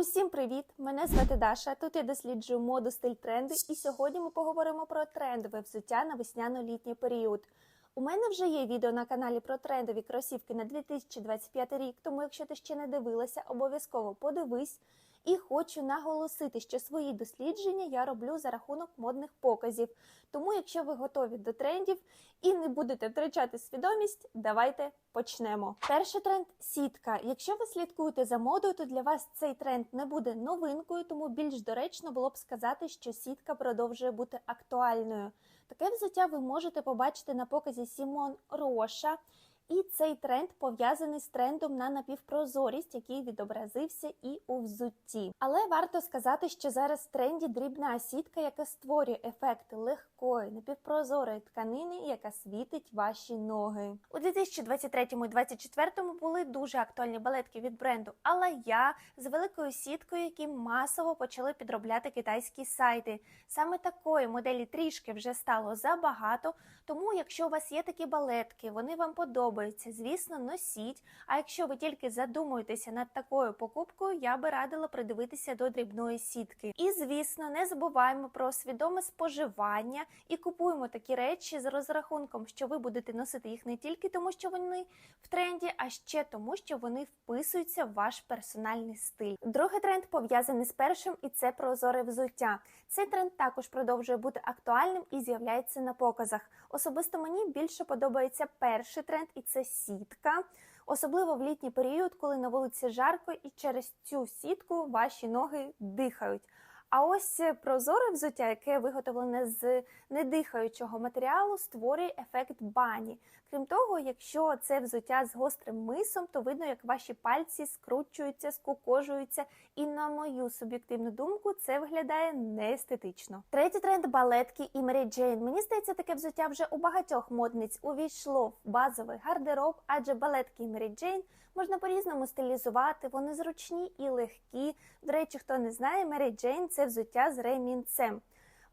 Усім привіт! Мене звати Даша. Тут я досліджую моду, стиль, тренди, і сьогодні ми поговоримо про трендове взуття на весняно-літній період. У мене вже є відео на каналі про трендові кросівки на 2025 рік, тому якщо ти ще не дивилася, обов'язково подивись. І хочу наголосити, що свої дослідження я роблю за рахунок модних показів. Тому, якщо ви готові до трендів і не будете втрачати свідомість, давайте почнемо. Перший тренд сітка. Якщо ви слідкуєте за модою, то для вас цей тренд не буде новинкою, тому більш доречно було б сказати, що сітка продовжує бути актуальною. Таке взуття ви можете побачити на показі Сімон Роша. І цей тренд пов'язаний з трендом на напівпрозорість, який відобразився і у взутті. Але варто сказати, що зараз в тренді дрібна сітка, яка створює ефект легкої напівпрозорої тканини, яка світить ваші ноги. У 2023 і 2024 були дуже актуальні балетки від бренду але я з великою сіткою, які масово почали підробляти китайські сайти. Саме такої моделі трішки вже стало забагато. Тому, якщо у вас є такі балетки, вони вам подобаються, звісно, носіть. А якщо ви тільки задумуєтеся над такою покупкою, я би радила придивитися до дрібної сітки. І звісно, не забуваємо про свідоме споживання і купуємо такі речі з розрахунком, що ви будете носити їх не тільки тому, що вони в тренді, а ще тому, що вони вписуються в ваш персональний стиль. Другий тренд пов'язаний з першим, і це прозоре взуття. Цей тренд також продовжує бути актуальним і з'являється на показах. Особисто мені більше подобається перший тренд, і це сітка. Особливо в літній період, коли на вулиці жарко, і через цю сітку ваші ноги дихають. А ось прозоре взуття, яке виготовлене з недихаючого матеріалу, створює ефект бані. Крім того, якщо це взуття з гострим мисом, то видно, як ваші пальці скручуються, скукожуються, і на мою суб'єктивну думку, це виглядає неестетично. Третій тренд балетки і Мері Джейн. Мені здається, таке взуття вже у багатьох модниць увійшло в базовий гардероб, адже балетки і Мері Джейн можна по-різному стилізувати, вони зручні і легкі. До речі, хто не знає, Мері Джейн це взуття з ремінцем.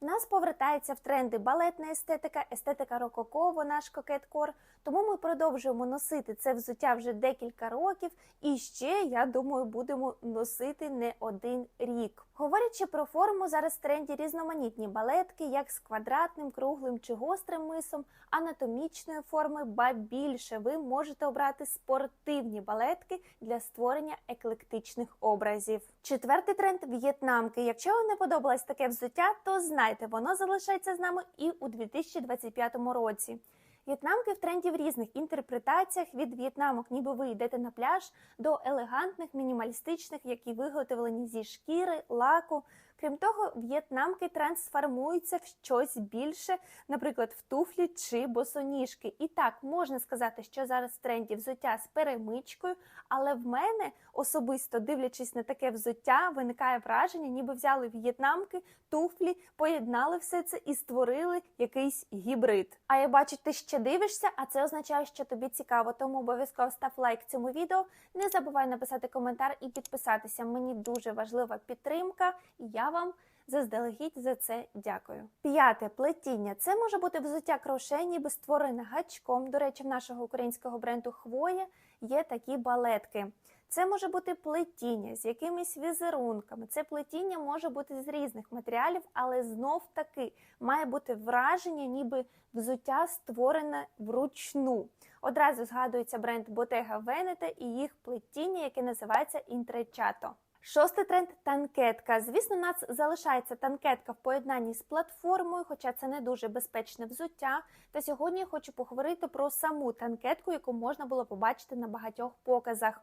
В нас повертається в тренди балетна естетика, естетика рококо, вона ж кокеткор. Тому ми продовжуємо носити це взуття вже декілька років, і ще, я думаю, будемо носити не один рік. Говорячи про форму, зараз в тренді різноманітні балетки, як з квадратним, круглим чи гострим мисом, анатомічної форми, ба більше ви можете обрати спортивні балетки для створення еклектичних образів. Четвертий тренд в'єтнамки. Якщо вам не подобалось таке взуття, то знайте, воно залишається з нами і у 2025 році. В'єтнамки в тренді в різних інтерпретаціях від в'єтнамок, ніби ви йдете на пляж, до елегантних, мінімалістичних, які виготовлені зі шкіри, лаку. Крім того, в'єтнамки трансформуються в щось більше, наприклад, в туфлі чи босоніжки. І так можна сказати, що зараз в тренді взуття з перемичкою, але в мене особисто дивлячись на таке взуття, виникає враження, ніби взяли в'єтнамки, туфлі, поєднали все це і створили якийсь гібрид. А я бачу, ти ще дивишся, а це означає, що тобі цікаво. Тому обов'язково став лайк цьому відео. Не забувай написати коментар і підписатися. Мені дуже важлива підтримка. Я вам заздалегідь за це дякую. П'яте плетіння. Це може бути взуття кроше, ніби створене гачком. До речі, в нашого українського бренду Хвоя є такі балетки. Це може бути плетіння з якимись візерунками. Це плетіння може бути з різних матеріалів, але знов таки має бути враження, ніби взуття створене вручну. Одразу згадується бренд Bottega Veneta і їх плетіння, яке називається інтречато. Шостий тренд танкетка. Звісно, у нас залишається танкетка в поєднанні з платформою, хоча це не дуже безпечне взуття. Та сьогодні я хочу поговорити про саму танкетку, яку можна було побачити на багатьох показах.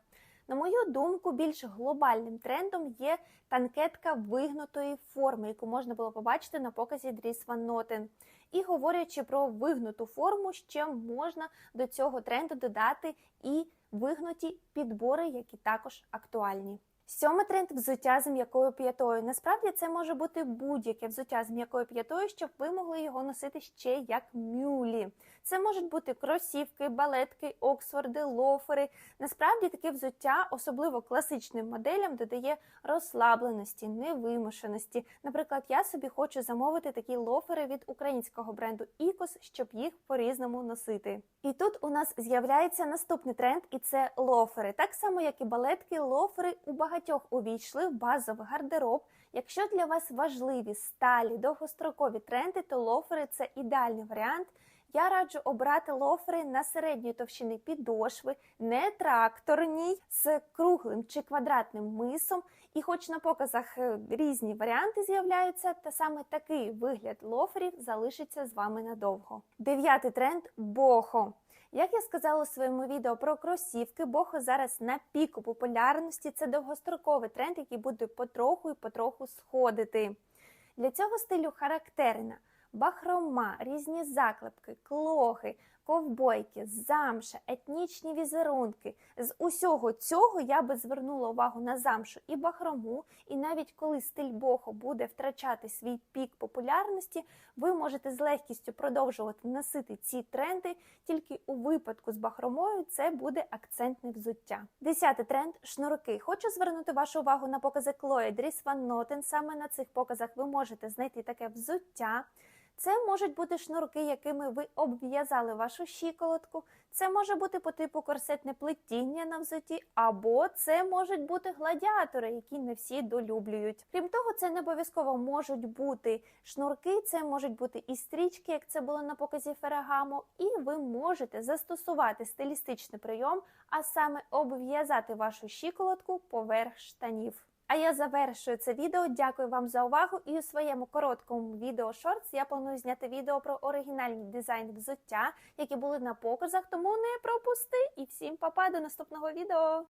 На мою думку, більш глобальним трендом є танкетка вигнутої форми, яку можна було побачити на показі Дріс Ван Нотен. І говорячи про вигнуту форму, ще можна до цього тренду додати і вигнуті підбори, які також актуальні. Сьомий тренд взуття з м'якою п'ятою. Насправді це може бути будь-яке взуття з м'якою п'ятою, щоб ви могли його носити ще як мюлі. Це можуть бути кросівки, балетки, оксфорди, лофери. Насправді таке взуття, особливо класичним моделям, додає розслабленості, невимушеності. Наприклад, я собі хочу замовити такі лофери від українського бренду Ікос, щоб їх по-різному носити. І тут у нас з'являється наступний тренд, і це лофери. Так само, як і балетки, лофери у багатьох увійшли в базовий гардероб. Якщо для вас важливі сталі довгострокові тренди, то лофери це ідеальний варіант. Я раджу обрати лофери на середньої товщини підошви, не тракторній, з круглим чи квадратним мисом. І хоч на показах е, різні варіанти з'являються, та саме такий вигляд лоферів залишиться з вами надовго. Дев'ятий тренд бохо. Як я сказала у своєму відео про кросівки, бохо зараз на піку популярності. Це довгостроковий тренд, який буде потроху і потроху сходити. Для цього стилю характерна бахрома, різні заклепки, клохи, ковбойки, замша, етнічні візерунки. З усього цього я би звернула увагу на замшу і бахрому. І навіть коли стиль бохо буде втрачати свій пік популярності, ви можете з легкістю продовжувати носити ці тренди. Тільки у випадку з бахромою це буде акцентне взуття. Десятий тренд шнурки. Хочу звернути вашу увагу на покази Dries Van Noten. Саме на цих показах ви можете знайти таке взуття. Це можуть бути шнурки, якими ви обв'язали вашу щиколотку. Це може бути по типу корсетне плетіння на взуті, або це можуть бути гладіатори, які не всі долюблюють. Крім того, це не обов'язково можуть бути шнурки, це можуть бути і стрічки, як це було на показі Ферагамо, і ви можете застосувати стилістичний прийом, а саме обв'язати вашу щиколотку поверх штанів. А я завершую це відео. Дякую вам за увагу. І у своєму короткому відео шортс я планую зняти відео про оригінальний дизайн взуття, які були на показах. Тому не пропусти! І всім па-па, до наступного відео!